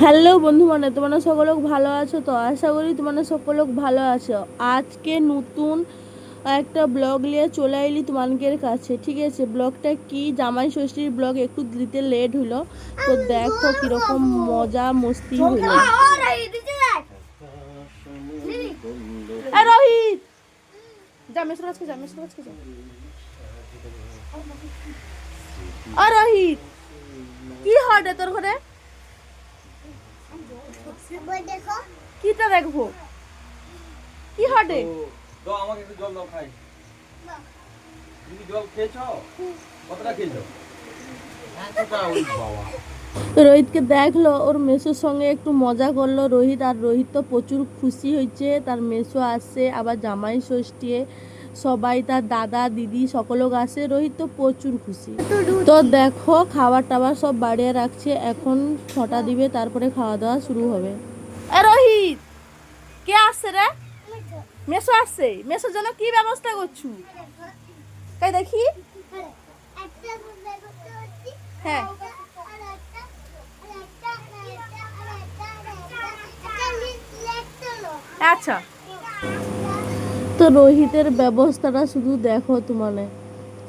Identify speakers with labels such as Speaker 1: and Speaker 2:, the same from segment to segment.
Speaker 1: Hello বন্ধু মানে তোমরা সকল ভালো আছো? তো আশা করি তোমরা সকলক ভালো আছো। আজকে নতুন একটা ব্লগ নিয়ে চলে আইলি তোমাদের কাছে ঠিক আছে? ব্লগটা কি? জামাই ষষ্ঠীর ব্লগ একটু দিতে লেট হলো তো দেখো কীরকম মজা মস্তি হলো এ রোহিত! যা আজকে যা আজকে রোহিত! কি হটে তোর ঘরে? কিটা দেখব? কি হটে?
Speaker 2: দাও আমাকে একটু জল দাও খাই। তুমি জল খেয়েছো? কতটা খেয়েছো? এতটা ওই বাবা।
Speaker 1: রোহিতকে দেখল ওর মেসোর সঙ্গে একটু মজা করল। রোহিত আর রোহিত তো প্রচুর খুশি হয়েছে তার মেসো আসছে আবার জামাই ষষ্ঠী সবাই তার দাদা, দিদি সকলক আসে, রোহিত তো প্রচুর খুশি। তো দেখো খাবার টাবার সব বাড়িয়ে রাখছে, এখন ছটা দিবে, তারপরে খাওয়া দাওয়া শুরু হবে। রোহিত, কে আসছে রে? মেসো আসছে, মেসোর জন্য কি ব্যবস্থা করছু? তাই দেখি। হ্যাঁ। আচ্ছা। তো রোহিতের ব্যবস্থাটা শুধু দেখো তোমানে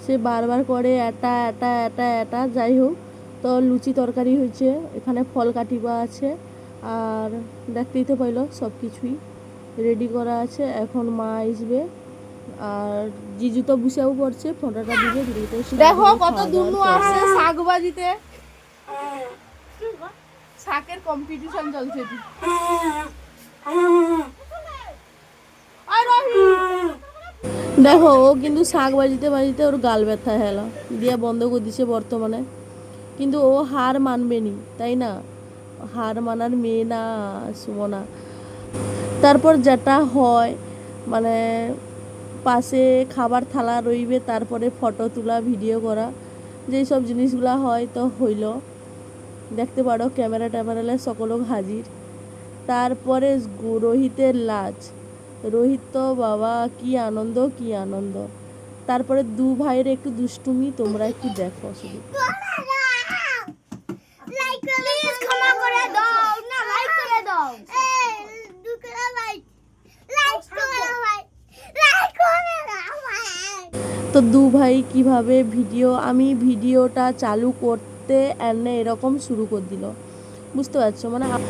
Speaker 1: সে বারবার করে এটা এটা এটা এটা যাই হোক তো লুচি তরকারি হয়েছে এখানে ফল কাটিবা আছে আর দেখতেই তো পাইলো সব কিছুই রেডি করা আছে এখন মা আসবে আর জিজু তো বুসেও পড়ছে ফোনটা দিবে দেখো কত দুনু আসছে শাক বাজিতে শাকের কম্পিটিশন চলছে দেখো, ও কিন্তু শাক বাজিতে বাজিতে ওর গাল ব্যথা হেলা। দিয়া বন্ধ করে দিছে বর্তমানে। কিন্তু ও হার মানবে নি তাই না? হার মানার মেয়ে না, সুমনা। তারপর যেটা হয় মানে পাশে খাবার থালা রইবে, তারপরে ফটো তোলা ভিডিও করা। যেই সব জিনিসগুলো হয়, তো হইল। দেখতে পারো, ক্যামেরা ট্যামেরালে সকলক হাজির। তারপরে রোহিতের লাজ। রোহিত তো বাবা কি আনন্দ কি আনন্দ। তারপরে দু ভাইয়ের একটু দুষ্টুমি তোমরা একটু দেখো শুধু।
Speaker 3: ক্ষমা করে দাও। না লাইক করে দাও। লাইক লাইক করে ভাই লাইক করে দাও ভাই।
Speaker 1: তো দু ভাই কীভাবে ভিডিও আমি ভিডিওটা চালু করতে এনে এরকম শুরু করে দিল। বুঝতে পারছ? মানে আপ-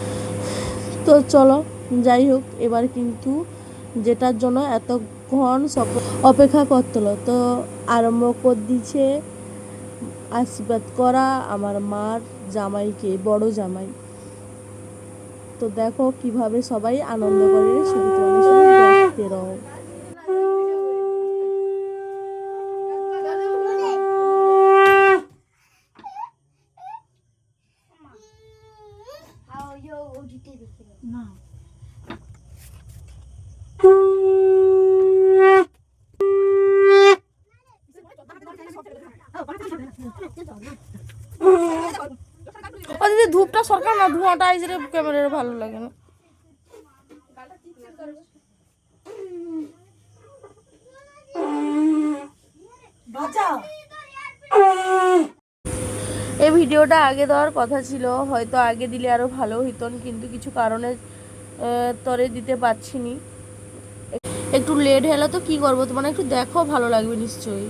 Speaker 1: তো চলো যাই হোক এবার কিন্তু যেটার জন্য এতক্ষণ অপেক্ষা করতেলো তো আরম্ভ করে দিছে আশীর্বাদ করা আমার মার জামাইকে, বড় জামাই। তো দেখো কীভাবে সবাই আনন্দ করে শুধু দেখতে
Speaker 3: ইয়ো ওদিকে দেখি
Speaker 1: না ও দিদি, ধূপটা সরকার না? ধোঁয়াটা যে ক্যামেরার ভালো লাগে না। এই ভিডিওটা আগে দেওয়ার কথা ছিল। হয়তো আগে দিলে আরও ভালো হইতো কিন্তু কিছু কারণে তরে দিতে পারছি একটু লেট হলে তো কি করব? তোমার একটু দেখো, ভালো লাগবে নিশ্চয়ই।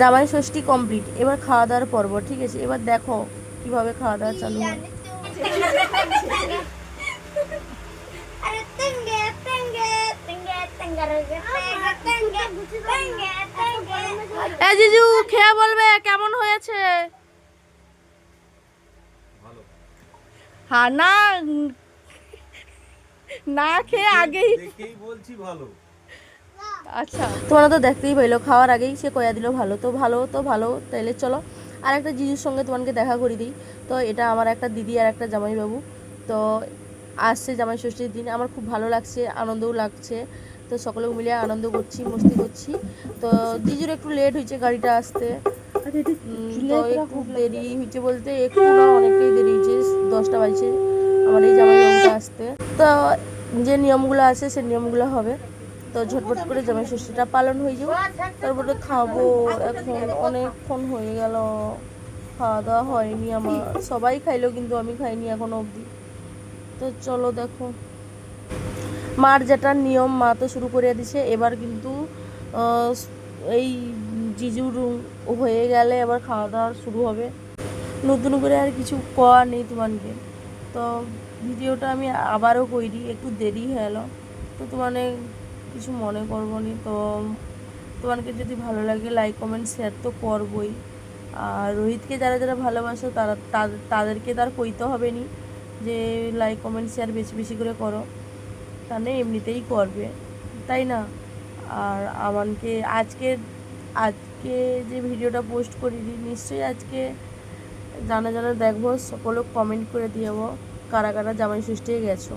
Speaker 1: জামাই ষষ্ঠী কমপ্লিট এবার খাওয়া দাওয়ার পর্ব ঠিক আছে? এবার দেখো কীভাবে খাওয়া দাওয়া চালু হয়। জিজু খেয়ে বলবে কেমন হয়েছে? হ্যাঁ না না খেয়ে আগেই
Speaker 2: বলছি ভালো।
Speaker 1: আচ্ছা। তোমরা তো দেখতেই পাইলো খাওয়ার আগেই সে কয়া দিল ভালো তো ভালো তো ভালো তাইলে চলো। আর একটা জিজুর সঙ্গে তোমাকে দেখা করে দিই তো এটা আমার একটা দিদি আর একটা জামাইবাবু। তো আসছে জামাই ষষ্ঠীর দিন আমার খুব ভালো লাগছে আনন্দও লাগছে। তো সকলে মিলে আনন্দ করছি মস্তি করছি। তো জিজুর একটু লেট হয়েছে গাড়িটা আসতে। উম, তো একটু দেরি হয়েছে বলতে একটু না অনেকটাই দেরি হয়েছে দশটা বাজছে। আমার এই জামাইবাবুটা আসতে। তো যে নিয়মগুলো আছে সেই নিয়মগুলো হবে। তো ঝটপট করে জামাই ষষ্ঠীটা পালন হয়ে যাবে। তারপরে খাব। এখন অনেকক্ষণ হয়ে গেল। খাওয়া দাওয়া হয়নি আমার। সবাই খাইলো কিন্তু আমি খাইনি এখনও অবধি। তো চলো দেখো। মার যেটা নিয়ম, মা তো শুরু করে দিছে। এবার কিন্তু এই জিজুর হয়ে গেলে এবার খাওয়া দাওয়া শুরু হবে। নতুন করে আর কিছু করা নেই তোমাকে। তো ভিডিওটা আমি আবারও করি। একটু দেরি গেলো তো তোমানে কিছু মনে করব নি, তো তোমাকে যদি ভালো লাগে লাইক কমেন্ট শেয়ার তো করবই। আর রোহিতকে যারা যারা ভালোবাসো তারা তাদের- তাদেরকে তার কইতে হবে নি যে লাইক কমেন্ট শেয়ার বেশি বেশি করে করো। তাহলে এমনিতেই করবে, তাই না? আর আমাকে আজকে আজকে যে ভিডিওটা পোস্ট করিনি, নিশ্চয়ই আজকে জানা জানা দেখব সকলে কমেন্ট করে দিয়েবো, কারা কারা জামাই ষষ্ঠী গেছো।